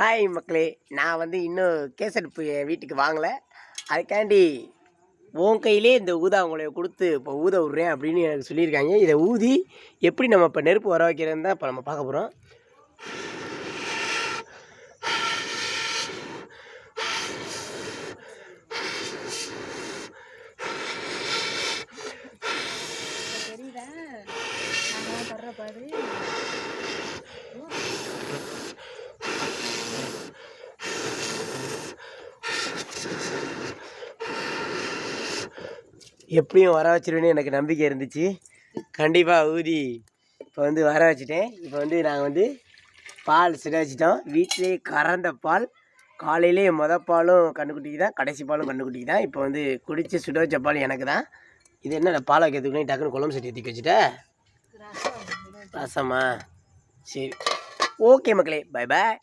Hi மக்களே. நான் வந்து இன்னும் கேசட் என் வீட்டுக்கு வாங்கலை. அதுக்காண்டி உன் கையிலே இந்த ஊதா உங்களை கொடுத்து இப்போ ஊத விட்றேன் அப்படின்னு எனக்கு சொல்லியிருக்காங்க. இதை ஊதி எப்படி நம்ம இப்போ நெருப்பு வர வைக்கிறதுன்னு தான் இப்போ நம்ம பார்க்க போகிறோம் தெரியுதா? எப்படியும் வர வச்சிருவேன்னு எனக்கு நம்பிக்கை இருந்துச்சு. கண்டிப்பாக ஊதி இப்போ வந்து வர வச்சுட்டேன். இப்போ வந்து நாங்கள் வந்து பால் சிட வச்சிட்டோம் வீட்டிலே கறந்த பால் காலையிலே மொத பாலும் கண்டுக்குட்டிக்கு தான் கடைசி பாலும் கண்டுக்குட்டிக்கு தான். இப்போ வந்து குடித்து சுட வச்ச பால் எனக்கு தான். இது என்ன பால் வைக்கிறதுக்குள்ளே டக்குன்னு குழம்பு சட்டி தூக்கி வச்சுட்ட? ரசமா? சரி. ஓகே மக்களே பை பாய்